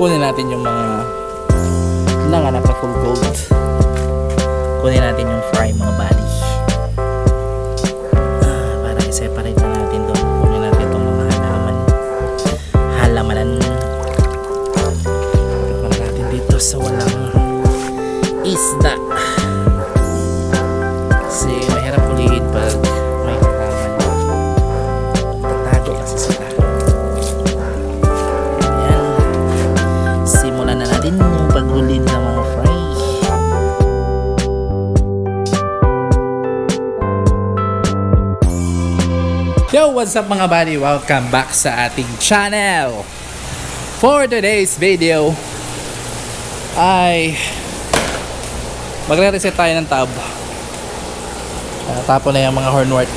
kunin natin yung mga nanganak na full gold. Kunin natin yung fry mga bali. What's up mga buddy? Welcome back sa ating channel. For today's video ay magre-reset tayo ng tab. Uh, na yung mga hornwort.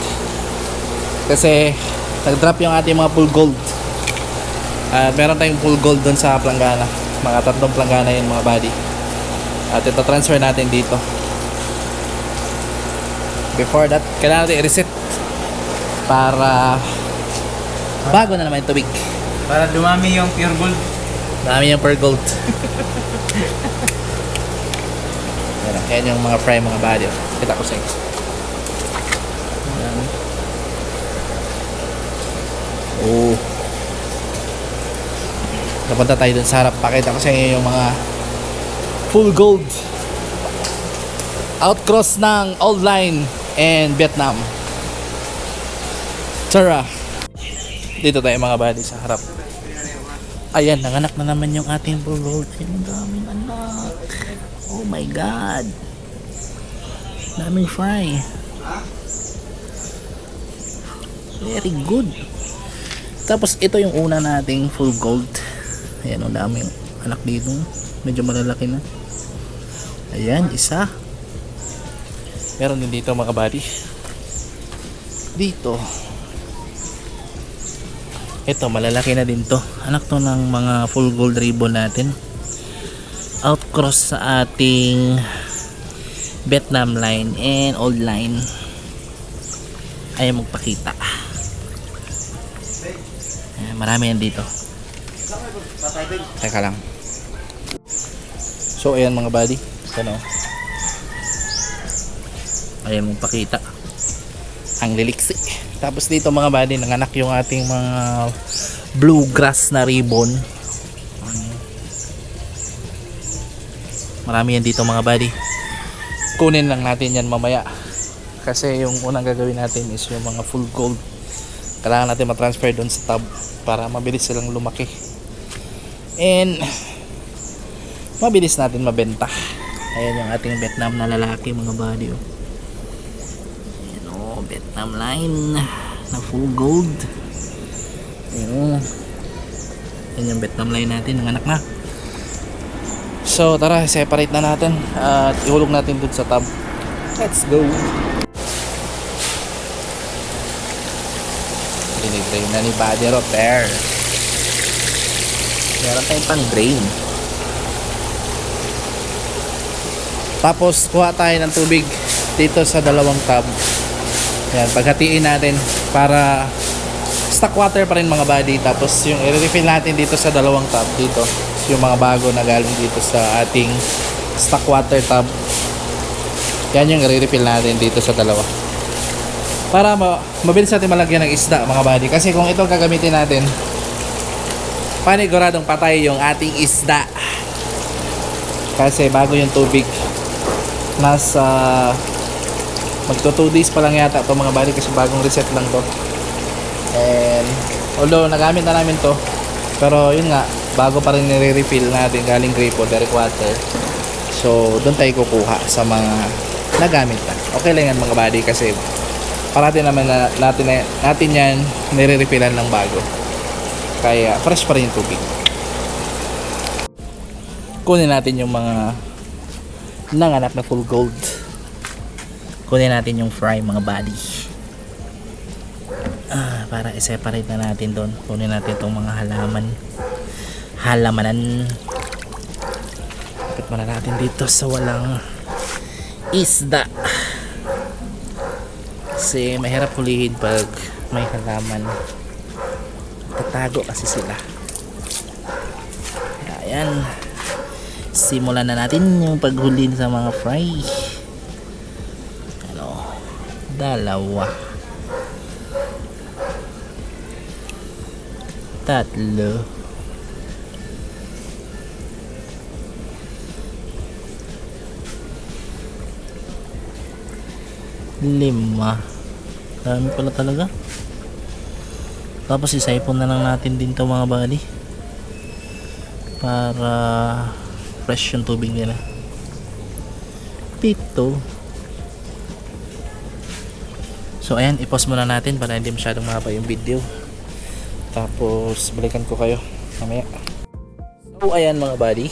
Kasi nag-drop yung ating mga full gold. At meron tayong full gold doon sa planggana. Mga tatlong planggana yun mga buddy. At ito transfer natin dito. Before that, kailangan natin i-reset para bago na naman yung tubig. Para dumami yung pure gold. Dami yung per gold. Yan, yan yung mga fry mga oh. Kita ko sa inyo. Yan. Oh. Napunta tayo dun sa harap. Pakita ko sa inyo yung mga full gold. Outcross ng Old Line and Vietnam. Tara. Dito tayo mga buddy sa harap. Ayan, nanganak na naman yung ating full gold. Ay, ang daming anak. Oh my God. Daming fry. Very good. Tapos ito yung una nating full gold. Ayan, ang daming anak dito. Medyo malalaki na. Ayan, isa. Meron din dito mga buddy. Dito. Ito, malalaki na din to. Anak to ng mga full gold ribbon natin. Outcross sa ating Vietnam line and old line. Ayaw magpakita. Ayan, marami yan dito. Teka lang. So, ayan mga buddy. Ano? Ayaw magpakita. Ang liliksi. Tapos dito mga buddy, nanganak yung ating mga bluegrass na ribbon. Marami yan dito mga buddy. Kunin lang natin yan mamaya. Kasi yung unang gagawin natin is yung mga full gold. Kailangan natin matransfer doon sa tab para mabilis silang lumaki. And mabilis natin mabenta. Ayan yung ating Vietnam na lalaki mga buddy. Oh. Ayan oh, Vietnam line na full gold. Ayan oh. Ayan yung Vietnam line natin, ang anak na. So tara, separate na natin at ihulog natin dun sa tab. Let's go! Dinidrain na ni Buddy Roper. Meron tayong pang drain. Tapos kuha tayo ng tubig dito sa dalawang tub. Yan, paghatiin natin para stock water pa rin mga buddy. Tapos yung i-refill natin dito sa dalawang tub dito. Yung mga bago na galing dito sa ating stock water tub. Yan yung i-refill natin dito sa dalawa. Para ma mabilis natin malagyan ng isda mga buddy. Kasi kung ito gagamitin natin, paniguradong patay yung ating isda. Kasi bago yung tubig, nasa magto 2 days pa lang yata to mga buddy kasi bagong reset lang to. And although nagamit na namin to, pero yun nga, bago pa rin nire-refill natin galing gripo, direct water. So, doon tayo kukuha sa mga nagamit na. Okay lang yan mga buddy kasi parati naman na, natin, natin yan nire-refillan ng bago. Kaya fresh pa rin yung tubig. Kunin natin yung mga nanganak na full gold. Kunin natin yung fry mga buddy. Ah, para i-separate na natin doon. Kunin natin itong mga halaman. Halamanan. Kapit muna natin dito sa walang isda. Kasi mahirap hulihin pag may halaman. Tatago kasi sila. Ayan. Simulan na natin yung paghuli sa mga fry. Dalawa. Tatlo. Lima. Dami pala talaga. Tapos isaipon na lang natin din to mga buddy. Para fresh yung tubig nila. Pito. So ayan, i-pause muna natin para hindi masyadong mahaba yung video. Tapos balikan ko kayo mamaya. So ayan mga buddy.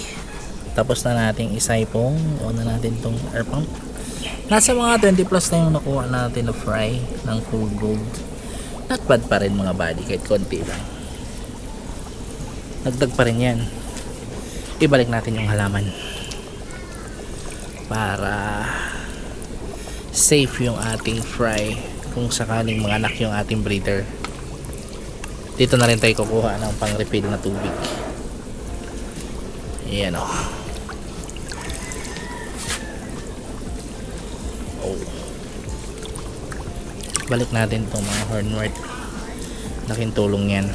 Tapos na nating isaipong. O na natin tong air pump. Nasa mga 20 plus na yung nakuha natin na fry ng full gold. Not bad pa rin mga buddy kahit konti lang. Nagdag pa rin yan. Ibalik natin yung halaman. Para safe yung ating fry kung sakaling manganak yung ating breeder. Dito na rin tayo kukuha ng pang refill na tubig. Ayan o. Oh. Balik natin itong mga hornwort. Laking tulong yan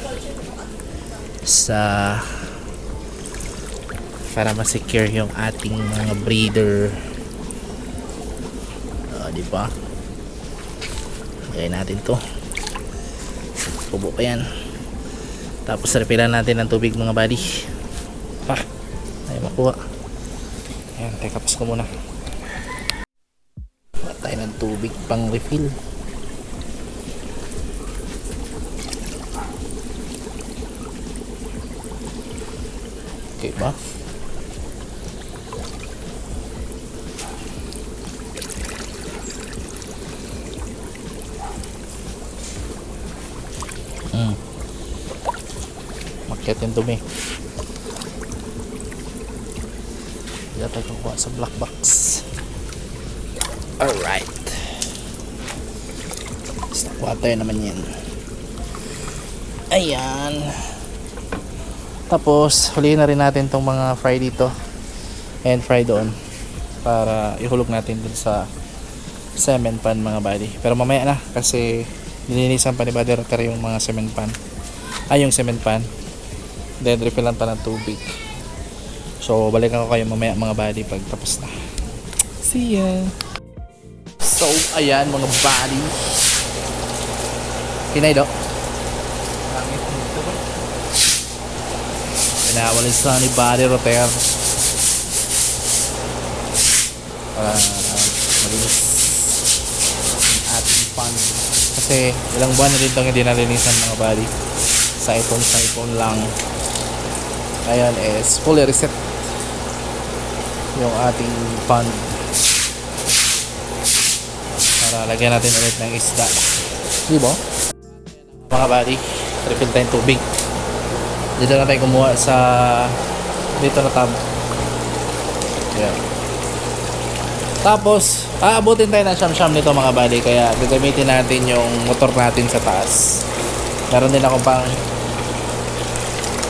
sa para ma-secure yung ating mga breeder. Ah, di ba? Lagay natin to. Tubo pa yan. Tapos refilan natin ng tubig mga buddy. Pa. Ay makuha. Ayan, teka tapos ko muna. Kuha tayo ng tubig pang refill. Okay ba? Dumi. Tayo kukuha sa black box. Alright. Kuha tayo naman yan. Ayan. Tapos, huliin na rin natin tong mga fry dito. And fry doon. Para ihulog natin dun sa cement pan mga buddy. Pero mamaya na kasi nilinisan pa ni Buddy yung mga cement pan. Ay, yung cement pan. Then refillan pa ng tubig. So, balikan ko kayo mamaya mga buddy pag tapos na. See ya! So, ayan mga buddy. Pinay do? Pinawalis na ni Buddy Rocker. Para malinis yung ating pan. Kasi ilang buwan na rin itong hindi nalinisan mga buddy. Sa iPhone, sa iPhone lang. Ngayon is fully reset yung ating pan. Para lagyan natin ulit ng isda. Di ba? Mga buddy, refill tayong tubig. Dito na tayo kumuha sa dito na tab. Yan. Tapos, aabutin tayo ng siyam-siyam nito mga buddy. Kaya gagamitin natin yung motor natin sa taas. Meron din ako pang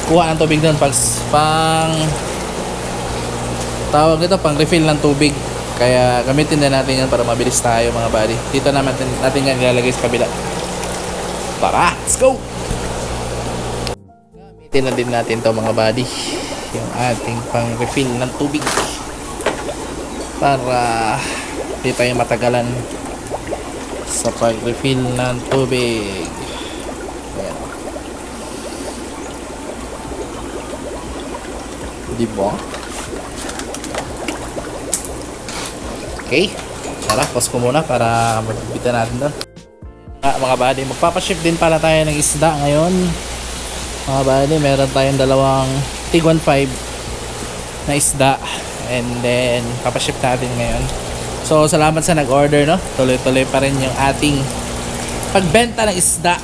kuha ng tubig doon pag pang tawag ito pang refill ng tubig. Kaya gamitin na natin yan para mabilis tayo mga buddy. Dito naman natin, natin yan ilalagay sa kabila. Tara let's go! Gamitin na din natin to mga buddy. Yung ating pang refill ng tubig. Para di tayo matagalan sa pag refill ng tubig Ayan. Di ba? Okay. Tara, pause ko muna para magbitan natin doon. Ah, mga buddy, magpapaship din pala tayo ng isda ngayon. Mga buddy, meron tayong dalawang Tig 1.5 na isda. And then, papaship natin ngayon. So, salamat sa nag-order, no? Tuloy-tuloy pa rin yung ating pagbenta ng isda.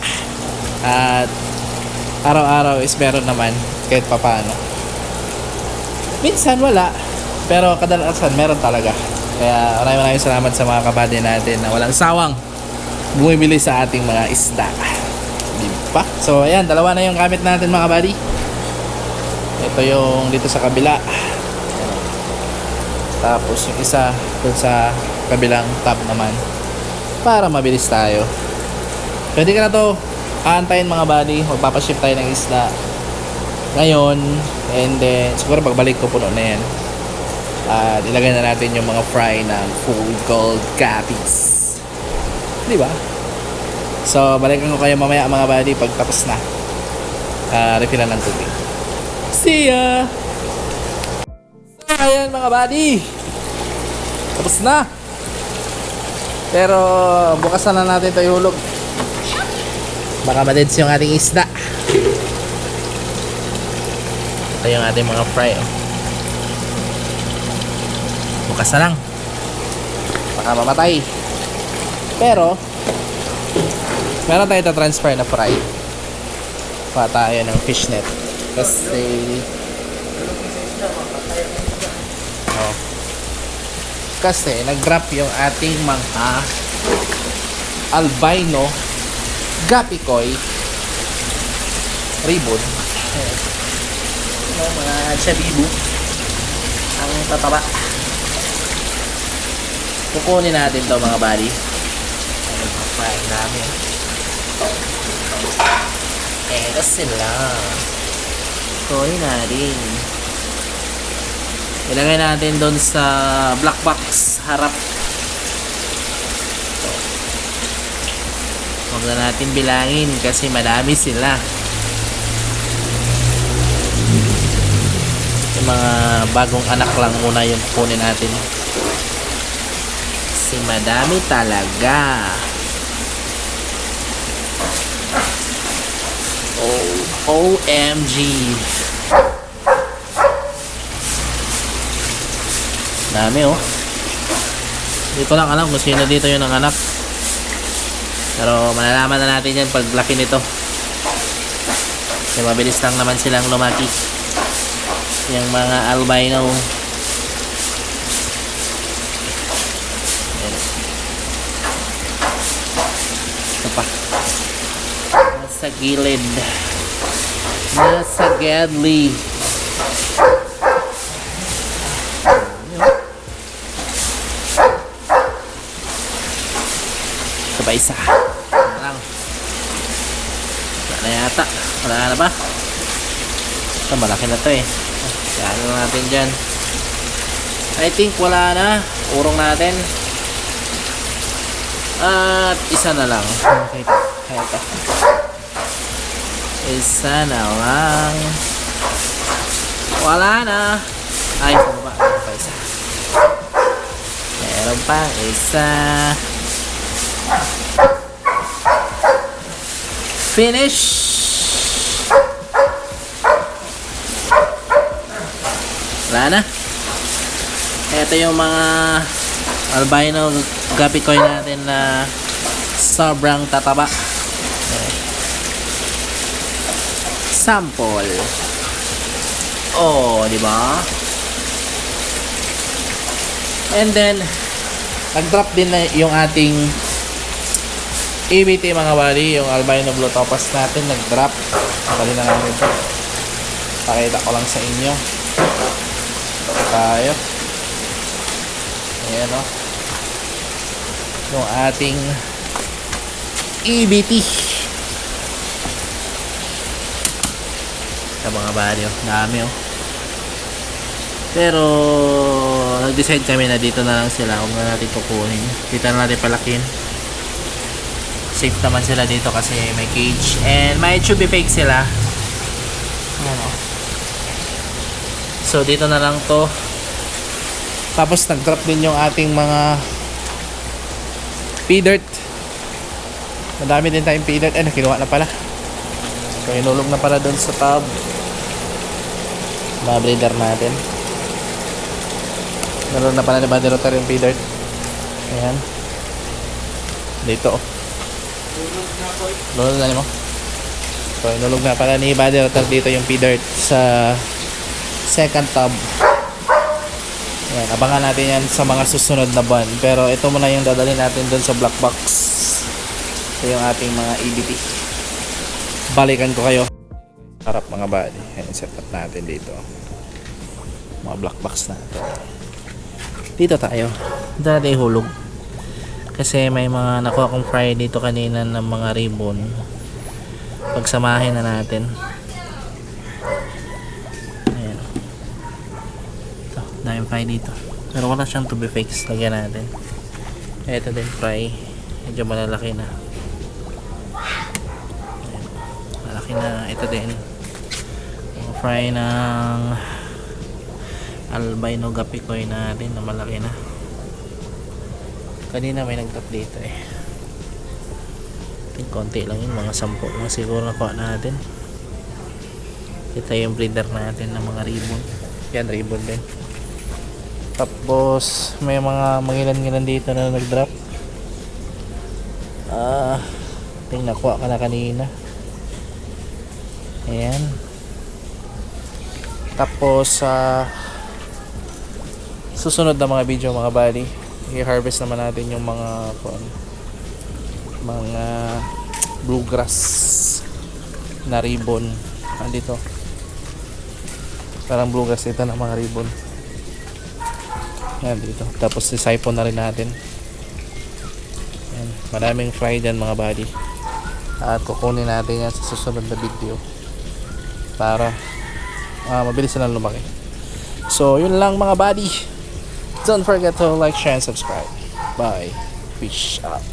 At araw-araw is meron naman kahit papaano. Minsan wala, pero kadalasan meron talaga. Kaya maraming maraming salamat sa mga kabady natin na walang sawang bumibili sa ating mga isda. Di ba? So ayan, dalawa na yung gamit natin mga kabady. Ito yung dito sa kabila. Tapos yung isa dun sa kabilang tab naman. Para mabilis tayo. Pwede ka na to aantayin mga buddy. Magpapaship tayo ng isda. Ngayon, and then, siguro pagbalik ko puno na yan. At ilagay na natin yung mga fry ng full gold cappies. Di ba? So, balikan ko kayo mamaya mga buddy pag tapos na. Uh, refillan ng tubig. See ya! So, ayan mga buddy. Tapos na. Pero, bukas na natin ito ihulog. Baka madeds yung ating isda. Ito yung ating mga fry. Oh. Bukas na lang. Baka mamatay. Pero, meron tayo transfer na fry. Pa tayo ng fishnet. Kasi, oh. Kasi, nag-drop yung ating mga albino gapikoy ribbon. Ano, mga chabibu. Ang tataba. Kukunin natin to mga buddy. Ano pa ang dami. Eto sila. Kunin natin. Ilagay natin doon sa black box harap. Huwag na natin bilangin kasi madami sila. Mga bagong anak lang muna yung kunin natin. Kasi madami talaga. Oh, OMG. Dami oh. Hindi ko lang alam kung sino dito yung nanganak. Pero malalaman na natin yan pag laki nito. Kasi mabilis lang naman silang lumaki. Yung mga albino. Ayan. Ito pa. Nasa gilid. Nasa gadly. Ito pa isa. Lang. Wala na yata. Wala na ba? Ito, malaki na to eh. Kaya lang natin dyan. I think wala na. Urong natin. At isa na lang. Okay. Kaya. Isa na lang. Wala na. Ay, ano ba? Meron pa isa. Meron pang isa. Finish! Wala. Ito yung mga albino gapikoy natin na sobrang tataba. Sample. Oh, di ba? And then, nag-drop din na yung ating EBT mga bali, yung albino blue topaz natin nag-drop. Bali na namin ito. Pakita ko lang sa inyo. Tayo. Ayan o. Yung ating EBT. Sa mga bali o. Dami o. Pero nag-decide kami na dito na lang sila. Huwag na natin kukunin. Dito na natin palakin safe naman sila dito kasi may cage and may chubby fake sila ano so dito na lang to. Tapos nag drop din yung ating mga pea dirt. Madami din tayong pea dirt. Eh nakinuha na pala. So inulog na pala doon sa tub. Mga breeder natin. Meron na pala ni Body Rotter yung pea dirt. Ayan. Dito. Oh Lulog na mo. So, inulog na pala ni Body Rotter dito yung P-Dirt sa second tub. Ayan, abangan natin yan sa mga susunod na buwan. Pero ito muna yung dadalhin natin doon sa black box. Ito yung ating mga EBT. Balikan ko kayo. harap mga body. Ayan, set up natin dito. Mga black box na ito. Dito tayo. Dito natin ihulog. Kasi may mga nakuha kong fry dito kanina ng mga ribbon. Pagsamahin na natin. Ayan. Ito, daming fry dito. Pero wala siyang to be fixed. Lagyan natin. Ito din fry. Medyo malalaki na. Malaki na. Ito din. Fry ng albino gapikoy natin na malaki na. Kanina may nagtap dito eh. Ting konti lang yun, mga sampo lang siguro nakuha natin. Ito yung breeder natin ng mga ribbon. Yan, ribbon din. Tapos, may mga mangilan-ngilan dito na nag-drop. Ah, ting nakuha ka na kanina. Ayan. Tapos, sa susunod na mga video mga buddy, i-harvest naman natin yung mga kung mga bluegrass na ribbon andito parang bluegrass ito na mga ribbon yan dito. Tapos sisipon na rin natin. Yan maraming fry dyan mga buddy. At kukunin natin yan sa susunod na video. Para ah, mabilis na lumaki. So yun lang mga buddy. Don't forget to like share and subscribe. Bye. Fish out